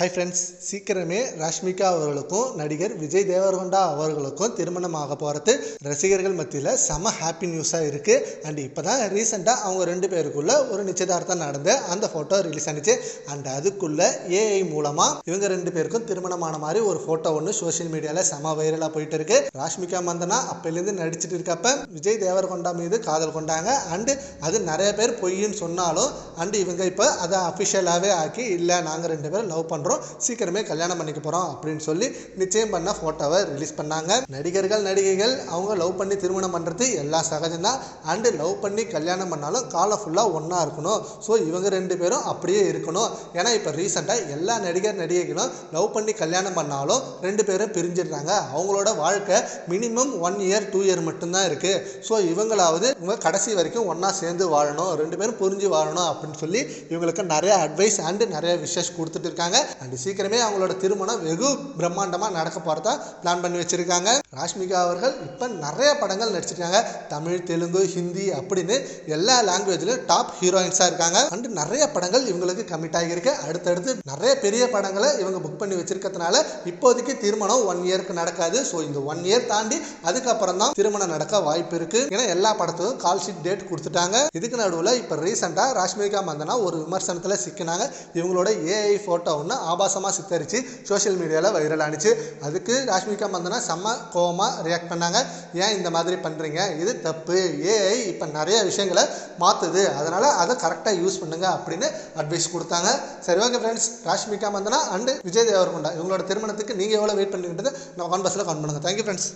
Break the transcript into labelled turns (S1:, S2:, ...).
S1: Hi friends சீக்கிரமே ராஷ்மிகா அவர்களுக்கும் நடிகர் விஜய் தேவர்கொண்டா அவர்களுக்கும் திருமணம் ஆக போகிறது ரசிகர்கள் மத்தியில் செம ஹாப்பி நியூஸாக இருக்குது அண்ட் இப்போ தான் ரீசெண்டாக அவங்க ரெண்டு பேருக்குள்ளே ஒரு நிச்சயதார்த்தம் நடந்து அந்த ஃபோட்டோ ரிலீஸ் ஆனிச்சு. அண்ட் அதுக்குள்ளே ஏஐ மூலமாக இவங்க ரெண்டு பேருக்கும் திருமணமான மாதிரி ஒரு ஃபோட்டோ ஒன்று சோஷியல் மீடியாவில் செம வைரலாக போயிட்டு இருக்கு. ராஷ்மிகா மந்தனா அப்போலேருந்து நடிச்சிட்டு இருக்கப்ப விஜய் தேவர்கொண்டா மீது காதல் கொண்டாங்க. அண்டு அது நிறைய பேர் பொய்ன்னு சொன்னாலும் அண்டு இவங்க இப்போ அதை அஃபிஷியலாகவே ஆக்கி இல்லை நாங்கள் ரெண்டு பேரும் லவ் பண்ணுறோம் சீக்கிரமே கல்யாணம் பண்ணிக்க போகிறோம் அப்படின்னு சொல்லி நிச்சயம் பண்ண ஃபோட்டோவை ரிலீஸ் பண்ணாங்க. நடிகர்கள் நடிகைகள் அவங்க லவ் பண்ணி திருமணம் பண்ணுறது எல்லாம் சகஜம்தான். அண்டு லவ் பண்ணி கல்யாணம் பண்ணாலும் காலம் ஃபுல்லாக ஒன்றா இருக்கணும். ஸோ இவங்க ரெண்டு பேரும் அப்படியே இருக்கணும். ஏன்னா இப்போ ரீசெண்டாக எல்லா நடிகர் நடிகைகளும் லவ் பண்ணி கல்யாணம் பண்ணாலும் ரெண்டு பேரும் பிரிஞ்சிடுறாங்க. அவங்களோட வாழ்க்கை minimum one year two year மட்டும்தான் இருக்குது ஸோ இவங்களாவது இவங்க கடைசி வரைக்கும் ஒன்றா சேர்ந்து வாழணும். ரெண்டு பேரும் புரிஞ்சு வாழணும் அப்படின்னு சொல்லி இவங்களுக்கு நிறைய அட்வைஸ் அண்டு நிறைய விஷஸ் கொடுத்துட்டு இருக்காங்க. அண்ட் சீக்கிரமே அவங்களோட திருமணம் வெகு பிரம்மாண்டமாக நடக்க போகிறதா பிளான் பண்ணி வச்சுருக்காங்க. ராஷ்மிகா அவர்கள் இப்போ நிறைய படங்கள் நடிச்சிருக்காங்க. தமிழ் தெலுங்கு ஹிந்தி அப்படின்னு எல்லா லாங்குவேஜ்லையும் டாப் ஹீரோயின்ஸாக இருக்காங்க. அண்ட் நிறைய படங்கள் இவங்களுக்கு கமிட் ஆகியிருக்கு. அடுத்தடுத்து நிறைய பெரிய படங்களை இவங்க புக் பண்ணி வச்சிருக்கிறதுனால இப்போதைக்கு திருமணம் ஒன் இயருக்கு நடக்காது. ஸோ இந்த ஒன் இயர் தாண்டி அதுக்கப்புறம் தான் திருமணம் நடக்க வாய்ப்பு இருக்கு. ஏன்னா எல்லா படத்துக்கும் கால் ஷீட் டேட் கொடுத்துட்டாங்க. இதுக்கு நடுவில் இப்போ ரீசெண்டாக ராஷ்மிகா மந்தனா ஒரு விமர்சனத்தில் சிக்கினாங்க. இவங்களோட ஏஐ ஃபோட்டோ ஒன்று ஆபாசமாக சித்தரித்து சோஷியல் மீடியாவில் வைரல் ஆனிச்சு. அதுக்கு ராஷ்மிகா மந்தனா செம்ம கோவமாக ரியாக்ட் பண்ணாங்க. ஏன் இந்த மாதிரி பண்ணுறீங்க இது தப்பு. ஏஐ இப்போ நிறைய விஷயங்களை மாற்றுது அதனால் அதை கரெக்டாக யூஸ் பண்ணுங்க அப்படின்னு அட்வைஸ் கொடுத்தாங்க. சரி okay friends Rashmika Mandanna and Vijay Deverakonda இவங்களோட திருமணத்துக்கு நீங்கள் எவ்வளோ வெயிட் பண்ணிக்கிட்டது? நம்ம கான்பஸில் கான் பண்ணுங்கள் தேங்க்யூ ஃப்ரெண்ட்ஸ்